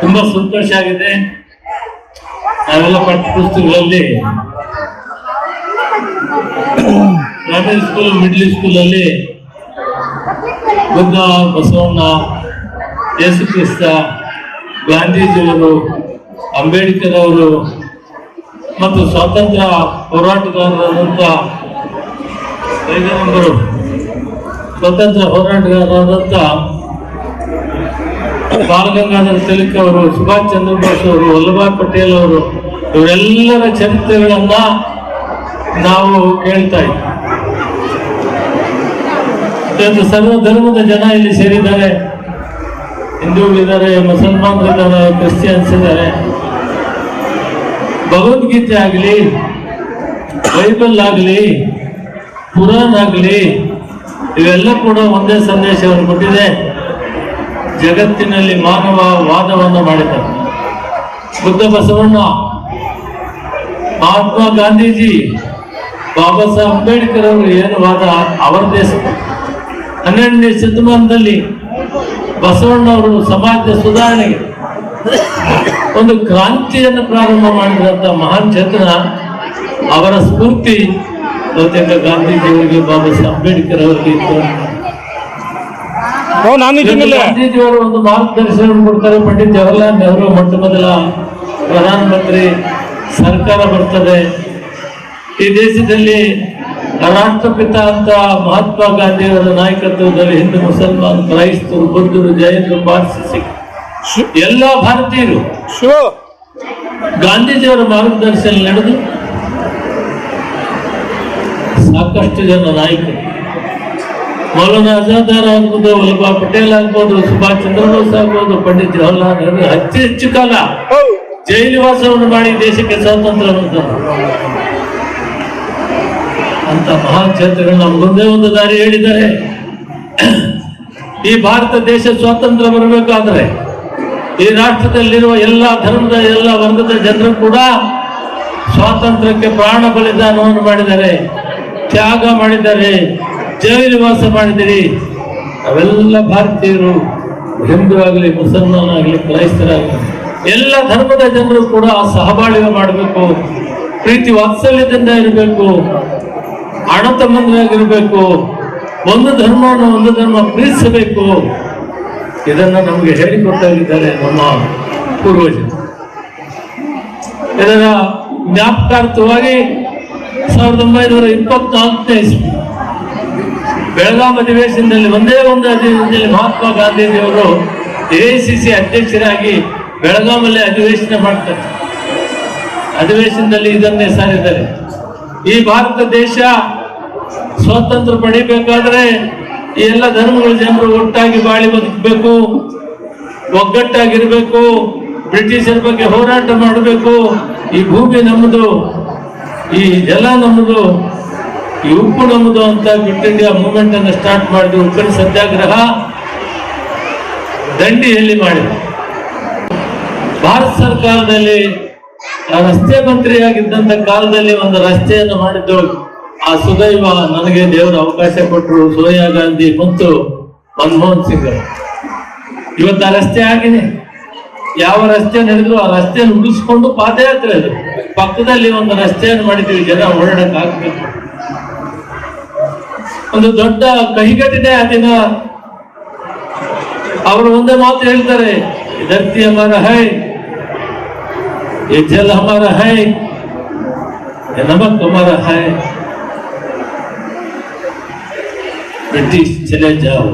ತುಂಬಾ ಸಂತೋಷ ಆಗಿದೆ. ನಾವೆಲ್ಲ ಪಠ್ಯಪುಸ್ತಕಗಳಲ್ಲಿ ಪ್ರೈಮರಿ ಸ್ಕೂಲ್ ಮಿಡ್ಲ್ ಸ್ಕೂಲಲ್ಲಿ ಬುದ್ಧ, ಬಸವಣ್ಣ ಯೇಸು ಕ್ರಿಸ್ತ ಗಾಂಧೀಜಿಯವರು ಅಂಬೇಡ್ಕರ್ ಅವರು ಮತ್ತು ಸ್ವಾತಂತ್ರ್ಯ ಹೋರಾಟಗಾರರಾದಂಥ ಸ್ವಾತಂತ್ರ್ಯ ಸ್ವತಂತ್ರ ಹೋರಾಟಗಾರರಾದಂಥ ಬಾಲಗಂಗಾಧರ ತಿಲಕ್ ಅವರು, ಸುಭಾಷ್ ಚಂದ್ರ ಬೋಸ್ ಅವರು ವಲ್ಲಭಾಯ್ ಪಟೇಲ್ ಅವರು, ಇವರೆಲ್ಲರ ಚರಿತ್ರೆಗಳನ್ನ ನಾವು ಕೇಳ್ತಾ ಇದ್ದೀವಿ ಸರ್ವ ಧರ್ಮದ ಜನ ಇಲ್ಲಿ ಸೇರಿದ್ದಾರೆ. ಹಿಂದೂಗಳಿದ್ದಾರೆ, ಮುಸಲ್ಮಾನರಿದ್ದಾರೆ, ಕ್ರಿಶ್ಚಿಯನ್ಸ್ ಇದ್ದಾರೆ. ಭಗವದ್ಗೀತೆ ಆಗಲಿ, ಬೈಬಲ್ ಆಗಲಿ ಪುರಾಣ ಆಗಲಿ, ಇವೆಲ್ಲ ಕೂಡ ಒಂದೇ ಸಂದೇಶವನ್ನು ಕೊಟ್ಟಿದೆ. ಜಗತ್ತಿನಲ್ಲಿ ಮಾನವ ವಾದವನ್ನು ಮಾಡಿದ್ದಾರೆ. ಬುದ್ಧ ಬಸವಣ್ಣ, ಮಹಾತ್ಮ ಗಾಂಧೀಜಿ, ಬಾಬಾ ಸಾಹೇಬ್ ಅಂಬೇಡ್ಕರ್ ಅವರು ಏನು ವಾದ ಅವರ ದೇಶ ಹನ್ನೆರಡನೇ ಶತಮಾನದಲ್ಲಿ ಬಸವಣ್ಣವರು ಸಮಾಜದ ಸುಧಾರಣೆಗೆ ಒಂದು ಕ್ರಾಂತಿಯನ್ನು ಪ್ರಾರಂಭ ಮಾಡಿದಂತ ಮಹಾನ್ ಚೇತನ ಅವರ ಸ್ಫೂರ್ತಿ ಬಹುತೇಕ ಗಾಂಧೀಜಿಯವರಿಗೆ ಬಾಬಾ ಸಾಹೇಬ್ ಅಂಬೇಡ್ಕರ್ ಅವರಿಗೆ ಇತ್ತು. ನಾನು ಗಾಂಧೀಜಿಯವರು ಒಂದು ಮಾರ್ಗದರ್ಶನ ಕೊಡ್ತಾರೆ. ಪಂಡಿತ್ ಜವಾಹರ್ಲಾಲ್ ನೆಹರು ಮೊಟ್ಟ ಮೊದಲ ಪ್ರಧಾನಮಂತ್ರಿ ಸರ್ಕಾರ ಬರ್ತದೆ. ಈ ದೇಶದಲ್ಲಿ ರಾಷ್ಟ್ರಪಿತ ಅಂತ ಮಹಾತ್ಮ ಗಾಂಧಿಯವರ ನಾಯಕತ್ವದಲ್ಲಿ ಹಿಂದೂ ಮುಸಲ್ಮಾನ್ ಕ್ರೈಸ್ತರು ಬುದ್ಧರು ಜೈನರು ಪಾರ್ಸಿ ಸಿಖ್ ಎಲ್ಲ ಭಾರತೀಯರು. ಗಾಂಧೀಜಿಯವರ ಮಾರ್ಗದರ್ಶನ ನಡೆದು ಸಾಕಷ್ಟು ಜನ ನಾಯಕರು. ಮೌಲಾನ ಆಜಾದಾರ್ ಆಗ್ಬೋದು ವಲ್ಲಭಾಯ್ ಪಟೇಲ್ ಆಗ್ಬೋದು, ಸುಭಾಷ್ ಚಂದ್ರ ಬೋಸ್ ಆಗ್ಬೋದು, ಪಂಡಿತ್ ಜವಾಹರ್ಲಾಲ್ ನೆಹರು ಹೆಚ್ಚು ಹೆಚ್ಚು ಕಾಲ ಜೈಲಿವಾಸವನ್ನು ಮಾಡಿ ದೇಶಕ್ಕೆ ಸ್ವಾತಂತ್ರ್ಯ ಅಂತ ಮಹಾಕ್ಷೇತ್ರಗಳು ನಮಗೊಂದೇ ಒಂದು ದಾರಿ ಹೇಳಿದ್ದಾರೆ. ಈ ಭಾರತ ದೇಶ ಸ್ವಾತಂತ್ರ್ಯ ಬರಬೇಕಾದ್ರೆ ಈ ರಾಷ್ಟ್ರದಲ್ಲಿರುವ ಎಲ್ಲ ಧರ್ಮದ, ಎಲ್ಲ ವರ್ಗದ ಜನರು ಕೂಡ ಸ್ವಾತಂತ್ರ್ಯಕ್ಕೆ ಪ್ರಾಣ ಬಲಿದಾನವನ್ನು ಮಾಡಿದ್ದಾರೆ, ತ್ಯಾಗ ಮಾಡಿದ್ದಾರೆ. ಜೈಲಿವಾಸ ಮಾಡಿದಿರಿ ಅವೆಲ್ಲ ಭಾರತೀಯರು ಹಿಂದೂ ಆಗಲಿ ಮುಸಲ್ಮಾನ ಆಗಲಿ ಕ್ರೈಸ್ತರಾಗಲಿ, ಎಲ್ಲ ಧರ್ಮದ ಜನರು ಕೂಡ ಸಹಬಾಳ್ವೆ ಮಾಡಬೇಕು. ಪ್ರೀತಿ ವಾತ್ಸಲ್ಯದಿಂದ ಇರಬೇಕು. ಹಣ ತಮ್ಮಂದಿರಾಗಿರ್ಬೇಕು. ಒಂದು ಧರ್ಮವನ್ನು ಒಂದು ಧರ್ಮ ಪ್ರೀತಿಸಬೇಕು. ಇದನ್ನ ನಮಗೆ ಹೇಳಿಕೊಟ್ಟಿದ್ದಾರೆ ನಮ್ಮ ಪೂರ್ವಜರು. ಇದರ ಜ್ಞಾಪಕಾರ್ಥವಾಗಿ ಸಾವಿರದ ಒಂಬೈನೂರ ಇಪ್ಪತ್ನಾಲ್ಕನೇ ಇಸ್ವಿ ಬೆಳಗಾಂ ಅಧಿವೇಶನದಲ್ಲಿ ಒಂದೇ ಒಂದು ಅಧಿವೇಶನದಲ್ಲಿ ಮಹಾತ್ಮ ಗಾಂಧೀಜಿಯವರು ಸಿ ಅಧ್ಯಕ್ಷರಾಗಿ ಬೆಳಗಾವಲ್ಲಿ ಅಧಿವೇಶನ ಮಾಡ್ತಾರೆ. ಅಧಿವೇಶನದಲ್ಲಿ ಇದನ್ನೇ ಸಾರಿದ್ದಾರೆ. ಈ ಭಾರತ ದೇಶ ಸ್ವಾತಂತ್ರ್ಯ ಪಡಿಬೇಕಾದ್ರೆ ಈ ಎಲ್ಲ ಧರ್ಮಗಳ ಜನರು ಒಟ್ಟಾಗಿ ಬಾಳಿ ಬದುಕಬೇಕು, ಒಗ್ಗಟ್ಟಾಗಿರ್ಬೇಕು, ಬ್ರಿಟಿಷರ ಬಗ್ಗೆ ಹೋರಾಟ ಮಾಡಬೇಕು. ಈ ಭೂಮಿ ನಮ್ಮದು ಈ ಜಲ ನಮ್ಮದು ಈ ಉಪ್ಪು ಅಂತ ಕ್ವಿಟ್ ಇಂಡಿಯಾ ಮೂವ್ಮೆಂಟ್ ಅನ್ನು ಸ್ಟಾರ್ಟ್ ಮಾಡಿದ್ರು. ಉಪ್ಪಿನ ಸತ್ಯಾಗ್ರಹ ದಂಡಿಯಲ್ಲಿ ಮಾಡಿದ ಭಾರತ ಸರ್ಕಾರದಲ್ಲಿ ರಸ್ತೆ ಮಂತ್ರಿಯಾಗಿದ್ದಂಥ ಕಾಲದಲ್ಲಿ ಒಂದು ರಸ್ತೆಯನ್ನು ಮಾಡಿದ್ದು ಆ ಸುದೈವ ನನಗೆ ದೇವರ ಅವಕಾಶ ಕೊಟ್ಟರು ಸೋನಿಯಾ ಗಾಂಧಿ ಮತ್ತು ಮನಮೋಹನ್ ಸಿಂಗ್. ಇವತ್ತು ಆ ರಸ್ತೆ ಆಗಿದೆ. ಯಾವ ರಸ್ತೆ ನಡೆದ್ರು ಆ ರಸ್ತೆಯನ್ನು ಉಳಿಸ್ಕೊಂಡು ಪಾದಯಾತ್ರೆ ಅದು. ಪಕ್ಕದಲ್ಲಿ ಒಂದು ರಸ್ತೆಯನ್ನು ಮಾಡಿದ್ದೀವಿ. ಜನ ಓಡಾಡಕ್ಕೆ ಆಗ್ಬೇಕು ಒಂದು ದೊಡ್ಡ ಕಹಿಗತಿನೇ ಆ ದಿನ ಅವರು ಒಂದೇ ಮಾತು ಹೇಳ್ತಾರೆ ಧರ್ತಿ ಅಮರ ಹೈ ये जल हमारा है ये नमक हमारा है ब्रिटिश चले जाओ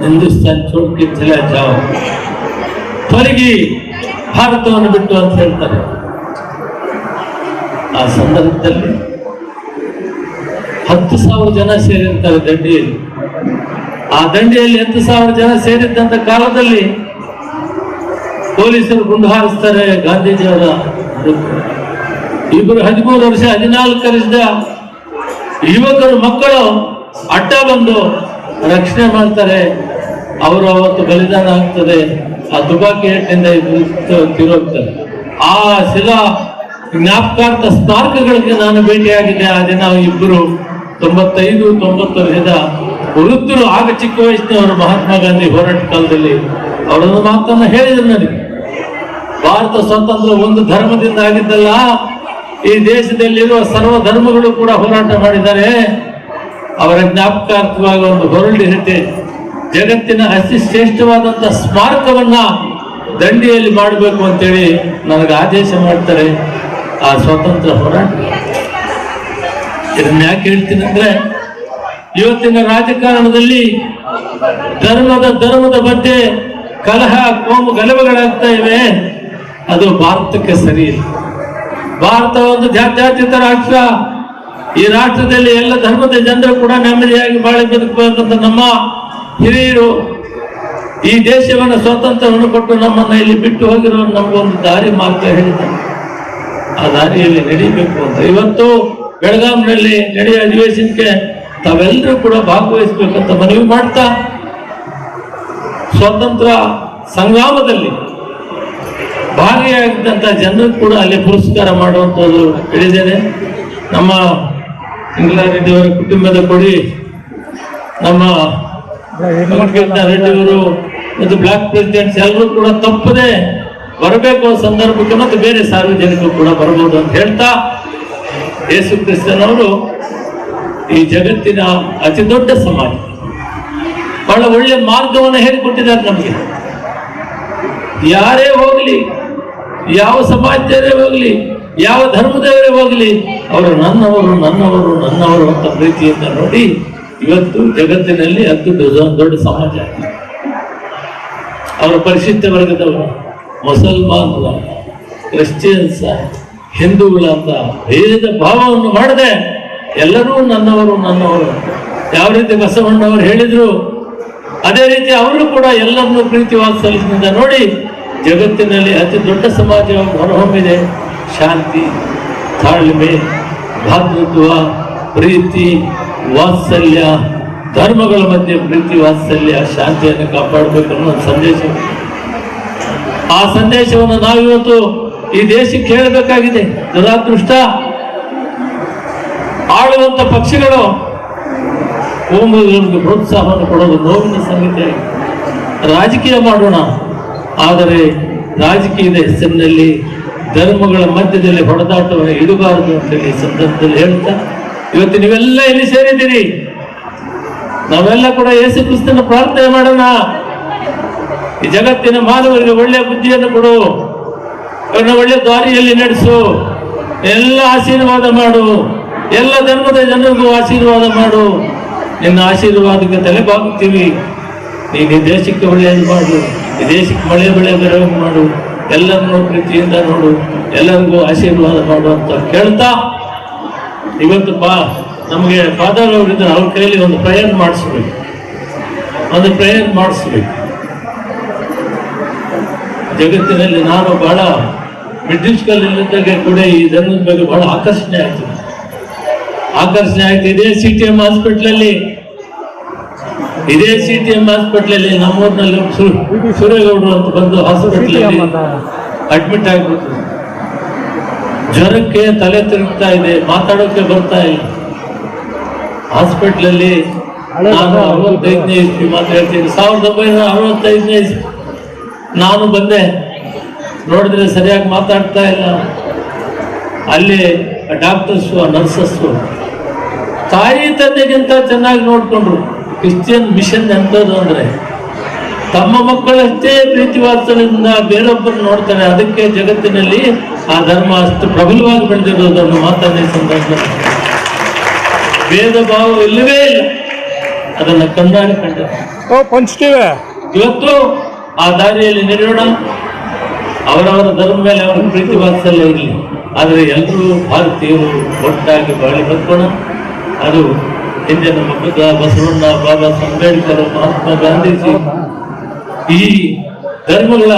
हिंदुस्तान छोड़ के चले जाओ ತೊಲಗಿ ಭಾರತವನ್ನು ಬಿಟ್ಟು ಅಂತ ಹೇಳ್ತಾರೆ ಆ ಸಂದರ್ಭದಲ್ಲಿ ಹತ್ತು ಸಾವಿರ ಜನ ಸೇರಿರ್ತಾರೆ ದಂಡಿಯಲ್ಲಿ. ಆ ದಂಡಿಯಲ್ಲಿ ಹತ್ತು ಸಾವಿರ ಜನ ಸೇರಿದ್ದಂತ ಕಾಲದಲ್ಲಿ ಪೊಲೀಸರು ಗುಂಡು ಹಾರಿಸ್ತಾರೆ, ಗಾಂಧೀಜಿಯವರ. ಇಬ್ಬರು ಹದಿಮೂರು ವರ್ಷ, ಹದಿನಾಲ್ಕು ಯುವಕರು, ಮಕ್ಕಳು ಅಡ್ಡ ಬಂದು ರಕ್ಷಣೆ ಮಾಡ್ತಾರೆ. ಅವರು ಅವತ್ತು ಬಲಿದಾನ ಆಗ್ತದೆ. ಆ ದುಬಾಕಿ ಏಟಿನಿಂದ ತಿರೋಗ್ತಾರೆ. ಆ ಶಿಲಾ ಜ್ಞಾಪಕಾರ್ಥ ಸ್ಮಾರಕಗಳಿಗೆ ನಾನು ಭೇಟಿಯಾಗಿದ್ದೆ. ಆ ದಿನ ಇಬ್ಬರು ತೊಂಬತ್ತೈದು ತೊಂಬತ್ತು ವರ್ಷದ ವೃದ್ಧರು ಆಗ ಚಿಕ್ಕ ವಯಸ್ಸಿನವರು ಮಹಾತ್ಮ ಗಾಂಧಿ ಹೋರಾಟ ಕಾಲದಲ್ಲಿ ಅವರೊಂದು ಮಾತನ್ನು ಹೇಳಿದ್ರು ನನಗೆ. ಭಾರತ ಸ್ವತಂತ್ರ ಒಂದು ಧರ್ಮದಿಂದ ಆಗಿದ್ದಲ್ಲ, ಈ ದೇಶದಲ್ಲಿರುವ ಸರ್ವ ಧರ್ಮಗಳು ಕೂಡ ಹೋರಾಟ ಮಾಡಿದ್ದಾರೆ ಅವರ ಜ್ಞಾಪಕಾರ್ಥವಾಗಿ ಒಂದು ಹೊರಳಿ ಹೆಟ್ಟೆ ಜಗತ್ತಿನ ಅತಿ ಶ್ರೇಷ್ಠವಾದಂಥ ಸ್ಮಾರಕವನ್ನ ದಂಡಿಯಲ್ಲಿ ಮಾಡಬೇಕು ಅಂತೇಳಿ ನನಗೆ ಆದೇಶ ಮಾಡ್ತಾರೆ ಆ ಸ್ವಾತಂತ್ರ್ಯ ಹೋರಾಟ. ಇದನ್ನ ಯಾಕೆ ಹೇಳ್ತೀನಿ ಅಂದ್ರೆ, ಇವತ್ತಿನ ರಾಜಕಾರಣದಲ್ಲಿ ಧರ್ಮದ ಧರ್ಮದ ಬಗ್ಗೆ ಕಲಹ, ಕೋಮು ಗಲಭೆಗಳಾಗ್ತಾ ಇವೆ. ಅದು ಭಾರತಕ್ಕೆ ಸರಿ ಭಾರತ ಒಂದು ಜಾತ್ಯಾತೀತ ರಾಷ್ಟ್ರ. ಈ ರಾಷ್ಟ್ರದಲ್ಲಿ ಎಲ್ಲ ಧರ್ಮದ ಜನರು ಕೂಡ ನೆಮ್ಮದಿಯಾಗಿ ಬಾಳಿ ಬದುಕಬೇಕಂತ ನಮ್ಮ ಹಿರಿಯರು. ಈ ದೇಶವನ್ನು ಸ್ವಾತಂತ್ರ್ಯವನ್ನು ಕೊಟ್ಟು ನಮ್ಮನ್ನ ಇಲ್ಲಿ ಬಿಟ್ಟು ಹೋಗಿರೋ ನಮಗೊಂದು ದಾರಿ ಮಾರ್ಗ ಹೇಳಿದ್ದಾರೆ. ಆ ದಾರಿಯಲ್ಲಿ ನಡೀಬೇಕು ಅಂತ. ಇವತ್ತು ಬೆಳಗಾಂನಲ್ಲಿ ನಡೆಯ ಅಧಿವೇಶನಕ್ಕೆ ತಾವೆಲ್ಲರೂ ಕೂಡ ಭಾಗವಹಿಸಬೇಕಂತ ಮನವಿ ಮಾಡ್ತಾ ಸ್ವಾತಂತ್ರ್ಯ ಸಂಗ್ರಾಮದಲ್ಲಿ ಭಾಗಿಯಾಗಿದ್ದಂಥ ಜನರು ಕೂಡ ಅಲ್ಲಿ ಪುರಸ್ಕಾರ ಮಾಡುವಂಥದ್ದು ಹೇಳಿದ್ದೇನೆ ನಮ್ಮ ಇಂಗ್ಲಾರೆಡ್ಡಿಯವರ ಕುಟುಂಬದ ಕೊಡಿ ನಮ್ಮ ರೆಡ್ಡಿಯವರು ಮತ್ತು ಬ್ಲಾಕ್ ಪ್ರೆಸಿಡೆಂಟ್ಸ್ ಎಲ್ಲರೂ ಕೂಡ ತಪ್ಪದೆ ಬರಬೇಕು ಸಂದರ್ಭಕ್ಕೆ ಮತ್ತು ಬೇರೆ ಸಾರ್ವಜನಿಕರು ಕೂಡ ಬರ್ಬೋದು ಅಂತ ಹೇಳ್ತಾ ಯೇಸು ಕ್ರಿಸ್ತನವರು ಈ ಜಗತ್ತಿನ ಅತಿ ದೊಡ್ಡ ಸಮಾಜ ಬಹಳ ಒಳ್ಳೆ ಮಾರ್ಗವನ್ನು ಹೇಳಿಕೊಟ್ಟಿದ್ದಾರೆ ನಮಗೆ. ಯಾರೇ ಹೋಗಲಿ, ಯಾವ ಸಮಾಜದವರೇ ಹೋಗಲಿ, ಯಾವ ಧರ್ಮದವರೇ ಹೋಗಲಿ, ಅವರು ನನ್ನವರು ನನ್ನವರು ನನ್ನವರು ಅಂತ ಪ್ರೀತಿಯಿಂದ ನೋಡಿ, ಇವತ್ತು ಜಗತ್ತಿನಲ್ಲಿ ಅತಿ ದೊಡ್ಡ ಸಮಾಜ ಅವರು ಪರಿಶಿಷ್ಟ ವರ್ಗದವರು ಮುಸಲ್ಮಾನ್ ಕ್ರಿಶ್ಚಿಯನ್ಸ್ ಹಿಂದೂಗಳಂತ ಭೇದ ಭಾವವನ್ನು ಮಾಡದೆ ಎಲ್ಲರೂ ನನ್ನವರು ನನ್ನವರು. ಯಾವ ರೀತಿ ಬಸವಣ್ಣವರು ಹೇಳಿದ್ರು, ಅದೇ ರೀತಿ ಅವರು ಕೂಡ ಎಲ್ಲರನ್ನೂ ಪ್ರೀತಿ ವಾತ್ಸಲ್ಯದಿಂದ ನೋಡಿ ಜಗತ್ತಿನಲ್ಲಿ ಅತಿ ದೊಡ್ಡ ಸಮಾಜ ಹೊರಹೊಮ್ಮಿದೆ. ಶಾಂತಿ, ತಾಳ್ಮೆ, ಭಾತೃತ್ವ, ಪ್ರೀತಿ, ವಾತ್ಸಲ್ಯ, ಧರ್ಮಗಳ ಮಧ್ಯೆ ಪ್ರೀತಿ, ವಾತ್ಸಲ್ಯ, ಶಾಂತಿಯನ್ನು ಕಾಪಾಡಬೇಕು ಅನ್ನೋ ಸಂದೇಶ. ಆ ಸಂದೇಶವನ್ನು ನಾವಿವತ್ತು ಈ ದೇಶಕ್ಕೆ ಹೇಳಬೇಕಾಗಿದೆ ದುರಾದೃಷ್ಟ. ಆಳುವಂತ ಪಕ್ಷಗಳು ಕೋಮುಗಳಿಗೆ ಪ್ರೋತ್ಸಾಹವನ್ನು ಕೊಡೋದು ನೋವಿನ ಸಂಗೀತ. ರಾಜಕೀಯ ಮಾಡೋಣ. ಆದರೆ ರಾಜಕೀಯದ ಹೆಸರಿನಲ್ಲಿ ಧರ್ಮಗಳ ಮಧ್ಯದಲ್ಲಿ ಹೊಡೆದಾಟವ ಇಡಬಾರದು ಅಂತೇಳಿ ಸಂದರ್ಭದಲ್ಲಿ ಹೇಳ್ತಾ ಇವತ್ತು ನೀವೆಲ್ಲ ಇಲ್ಲಿ ಸೇರಿದ್ದೀರಿ. ನಾವೆಲ್ಲ ಕೂಡ ಯೇಸು ಕ್ರಿಸ್ತನ ಪ್ರಾರ್ಥನೆ ಮಾಡೋಣ. ಈ ಜಗತ್ತಿನ ಮಾನವರಿಗೆ ಒಳ್ಳೆಯ ಬುದ್ಧಿಯನ್ನು ಕೊಡು. ಅವರನ್ನ ಒಳ್ಳೆ ದಾರಿಯಲ್ಲಿ ನಡೆಸು. ಎಲ್ಲ ಆಶೀರ್ವಾದ ಮಾಡು. ಎಲ್ಲ ಧರ್ಮದ ಜನರಿಗೂ ಆಶೀರ್ವಾದ ಮಾಡು. ನಿನ್ನ ಆಶೀರ್ವಾದಕ್ಕೆ ತಲೆ ಬಾಗುತ್ತೀವಿ ನೀನು ಈ ದೇಶಕ್ಕೆ ಒಳ್ಳೆಯದು ಮಾಡು. ಈ ದೇಶಕ್ಕೆ ಮಳೆ ಬೆಳೆ ಬರೋ ಮಾಡು. ಎಲ್ಲರನ್ನೂ ಪ್ರೀತಿಯಿಂದ ನೋಡು. ಎಲ್ಲರಿಗೂ ಆಶೀರ್ವಾದ ಮಾಡು ಅಂತ ಕೇಳ್ತಾ ಇವತ್ತು ಬಾ. ನಮಗೆ ಫಾದರ್ ಅವರಿದ್ದಾರೆ ಅವ್ರ ಕೈಯಲ್ಲಿ ಒಂದು ಪ್ರೇಯರ್ ಮಾಡಿಸ್ಬೇಕು. ಒಂದು ಪ್ರೇಯರ್ ಮಾಡಿಸ್ಬೇಕು. ಜಗತ್ತಿನಲ್ಲಿ ನಾನು ಬಹಳ ಬ್ರಿಟಿಷ್ ಕಾಲದಿಂದಾಗ ಕೂಡ ಈ ಧರ್ಮದ ಬಗ್ಗೆ ಬಹಳ ಆಕರ್ಷಣೆ ಆಯ್ತು. ಆಕರ್ಷಣೆ ಆಯ್ತು. ಇದೇ ಸಿ ಟಿ ಎಂ ಹಾಸ್ಪಿಟ್ಲಲ್ಲಿ ಇದೇ ಸಿ ಟಿ ಎಂ ಹಾಸ್ಪಿಟ್ಲಲ್ಲಿ ನಮ್ಮೂರಿನಲ್ಲಿ ಸುರೇಗೌಡರು ಅಂತ ಬಂದು ಹಾಸ್ಪಿಟ್ಲಲ್ಲಿ ಅಡ್ಮಿಟ್ ಆಗ್ಬಿಟ್ಟು ಜ್ವರಕ್ಕೆ ತಲೆ ತಿರುಗ್ತಾ ಇದೆ ಮಾತಾಡೋಕೆ ಬರ್ತಾ ಇಲ್ಲ. ಹಾಸ್ಪಿಟ್ಲಲ್ಲಿ ನಾನು ಅರವತ್ತೈದನೇ ಇಸ್ವಿ ಮಾತಾಡ್ತೀನಿ ಸಾವಿರದ ಒಂಬೈನೂರ ಅರವತ್ತೈದನೇ ಇಸ್ವಿ. ನಾನು ಬಂದೆ. ನೋಡಿದ್ರೆ ಸರಿಯಾಗಿ ಮಾತಾಡ್ತಾ ಇಲ್ಲ. ಅಲ್ಲಿ ಡಾಕ್ಟರ್ಸು ನರ್ಸಸ್ಸು ತಾಯಿ ತಂದೆಗಿಂತ ಚೆನ್ನಾಗಿ ನೋಡ್ಕೊಂಡ್ರು. ಕ್ರಿಶ್ಚಿಯನ್ ಮಿಷನ್ ಎಂಥದ್ದು ಅಂದರೆ ತಮ್ಮ ಮಕ್ಕಳಷ್ಟೇ ಪ್ರೀತಿ ವಾತ್ಸಲ್ಯದಿಂದ ಬೇರೊಬ್ಬರು ನೋಡ್ತಾರೆ ಅದಕ್ಕೆ ಜಗತ್ತಿನಲ್ಲಿ ಆ ಧರ್ಮ ಅಷ್ಟು ಪ್ರಬಲವಾಗಿ ಬೆಳೆದಿರೋದನ್ನು ಮಾತಾಡಿ ಸಂದರ್ಭದಲ್ಲಿ. ಭೇದ ಭಾವ ಇಲ್ಲವೇ ಇಲ್ಲ. ಅದನ್ನು ಕಂಡಾಡಿ ಕಂಡ ಇವತ್ತು ಆ ದಾರಿಯಲ್ಲಿ ನಡೆಯೋಣ ಅವರವರ ಧರ್ಮ ಮೇಲೆ ಅವರ ಪ್ರೀತಿ ವಾತ್ಸಲ್ಯ ಇರಲಿ. ಆದರೆ ಎಲ್ಲರೂ ಭಾರತೀಯರು ಒಟ್ಟಾಗಿ ಬಾಳಿ ಬದುಕೋಣ. ಅದು ಹಿಂದೆ ನಮ್ಮ ಬುದ್ಧ ಬಸವಣ್ಣ ಬಾಬಾ ಸಾಹೇಬ್ ಅಂಬೇಡ್ಕರ್ ಮಹಾತ್ಮ ಗಾಂಧೀಜಿ. ಈ ಧರ್ಮಗಳ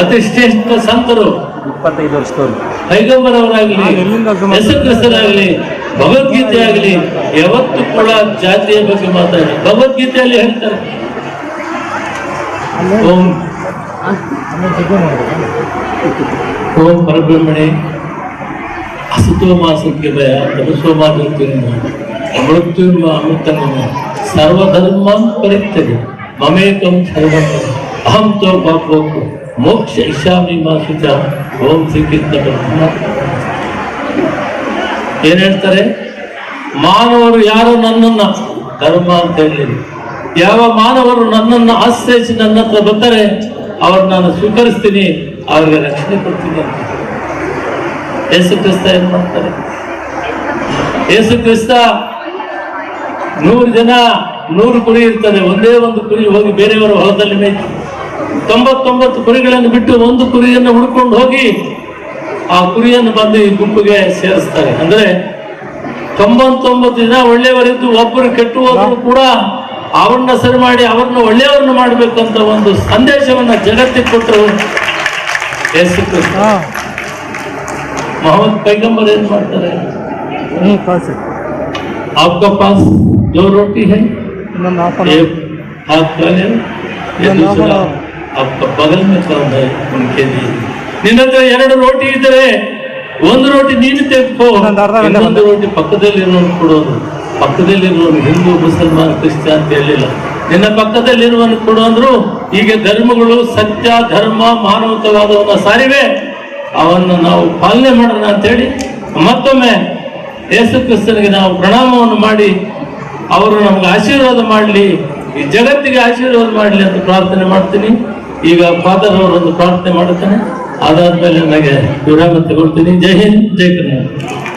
ಅತಿ ಶ್ರೇಷ್ಠ ಸಂತರು ಇಪ್ಪತ್ತೈದು ವರ್ಷದವರು. ಪೈಗಂಬರವರಾಗಲಿ ಯೇಸುಕ್ರಿಸ್ತರಾಗಲಿ ಭಗವದ್ಗೀತೆ ಆಗಲಿ ಯಾವತ್ತು ಕೂಡ ಜಾತಿಯ ಬಗ್ಗೆ ಮಾತಾಡಿ. ಭಗವದ್ಗೀತೆಯಲ್ಲಿ ಹೇಳ್ತಾರೆ. ಓಂ. ಓಂ ಪರಬ್ರಹ್ಮಣೆ ಅಸುತೋಮ ಭಯ ತಮಸೋಮ ಜ್ಯೋತಿರ್ಮ ಅಮೃತ್ಯುರ್ಮ ಅಮೃತನನ್ನು ಸರ್ವಧರ್ಮ ಪರಿತ್ಯಜ. ಮಮೇಕಂ ಸರ್ವಂ ಅಹಂ ತೋ ಪಾಪೋ ಮೋಕ್ಷ ಇಶಾಮಿ ಮಾಸುಚ ಓಂ ಸಿಕ್ಕಿಂತ ಏನ್ ಹೇಳ್ತಾರೆ? ಮಾನವರು ಯಾರು ನನ್ನನ್ನ? ಧರ್ಮ ಅಂತ ಹೇಳಿದ್ರು ಯಾವ ಮಾನವರು ನನ್ನನ್ನು ಆಶ್ರಯಿಸಿ ನನ್ನ ಹತ್ರ ಬರ್ತಾರೆ ಅವ್ರು ನಾನು ಸ್ವೀಕರಿಸ್ತೀನಿ. ಅವ್ರಿಗೆ ರಕ್ಷಣೆ ಕೊಡ್ತೀನಿ ಅಂತ ಯೇಸು ಕ್ರಿಸ್ತ ಏನ್ ಮಾಡ್ತಾರೆ? ಯೇಸು ಕ್ರಿಸ್ತ ನೂರು ಜನ, ನೂರು ಕುರಿ ಇರ್ತದೆ. ಒಂದೇ ಒಂದು ಕುರಿ ಹೋಗಿ ಬೇರೆಯವರ ಹೊಲದಲ್ಲಿ ಮೇಯ್ತು. ತೊಂಬತ್ತೊಂಬತ್ತು ಕುರಿಗಳನ್ನು ಬಿಟ್ಟು ಒಂದು ಕುರಿಯನ್ನು ಹುಡ್ಕೊಂಡು ಹೋಗಿ ಆ ಕುರಿಯನ್ನು ಬಂದು ಈ ಗುಂಪಿಗೆ ಸೇರಿಸ್ತಾರೆ. ಅಂದ್ರೆ ತೊಂಬತ್ತೊಂಬತ್ತು ಜನ ಒಳ್ಳೆಯವರಿದ್ದು, ಒಬ್ಬರು ಕೆಟ್ಟು ಹೋದ್ರು ಕೂಡ ಅವ್ರನ್ನ ಸರಿ ಮಾಡಿ ಅವ್ರನ್ನ ಒಳ್ಳೆಯವ್ರನ್ನ ಮಾಡಬೇಕಂತ ಒಂದು ಸಂದೇಶವನ್ನ ಜಗತ್ತಿಗೆ ಕೊಟ್ಟರು. ಯೇಸು ಕ್ರಿಸ್ತ ಹಾ ಮೊಹಮ್ಮದ್ ಪೈಗಂಬರ್ ಏನ್ ಮಾಡ್ತಾರೆ ಹ್ಞೂ ಕಳಿಸಿ आपका पास दो रोटी है ಇನ್ನೊಂದು ಹಾಫ್ एक हाथ वाले ये ये दूसरा नॉर्मल आपका बगल में कौन है उनके लिए ನಿನ್ನ ಹತ್ರ ಎರಡು ರೋಟಿ ಇದ್ದರೆ ಒಂದು ರೋಟಿ ನೀನು ತೆಗೆದುಕೋ ಇನ್ನೊಂದು ಅರ್ಧ ಗಂಟೆ ಇನ್ನೊಂದು ರೋಟಿ ಪಕ್ಕದಲ್ಲಿರುವವನು ಕೊಡೋದು ಪಕ್ಕದಲ್ಲಿರುವವನು ಹಿಂದೂ ಮುಸಲ್ಮಾನ್ ಕ್ರಿಶ್ಚಿಯನ್ ಅಂತ ಹೇಳಿಲ್ಲ ನಿನ್ನ ಪಕ್ಕದಲ್ಲಿರುವವನು ಕೊಡು ಅಂದ್ರು ಈಗ ಧರ್ಮಗಳು ಸತ್ಯ, ಧರ್ಮ, ಮಾನವತವಾದವನ್ನು ಸಾರಿವೆ. ಅವನ್ನು ನಾವು ಪಾಲನೆ ಮಾಡೋಣ ಅಂತೇಳಿ ಮತ್ತೊಮ್ಮೆ ಯೇಸು ಕ್ರಿಸ್ತನಿಗೆ ನಾವು ಪ್ರಣಾಮವನ್ನು ಮಾಡಿ, ಅವರು ನಮ್ಗೆ ಆಶೀರ್ವಾದ ಮಾಡಲಿ, ಈ ಜಗತ್ತಿಗೆ ಆಶೀರ್ವಾದ ಮಾಡಲಿ ಅಂತ ಪ್ರಾರ್ಥನೆ ಮಾಡ್ತೀನಿ. ಈಗ ಫಾದರ್ ಅವರೊಂದು ಪ್ರಾರ್ಥನೆ ಮಾಡುತ್ತೇನೆ. ಅದಾದ್ಮೇಲೆ ನನಗೆ ವಿರಾಮ ತಗೊಳ್ತೀನಿ. ಜೈ ಹಿಂದ್, ಜೈ ಕರ್ನಾಟಕ.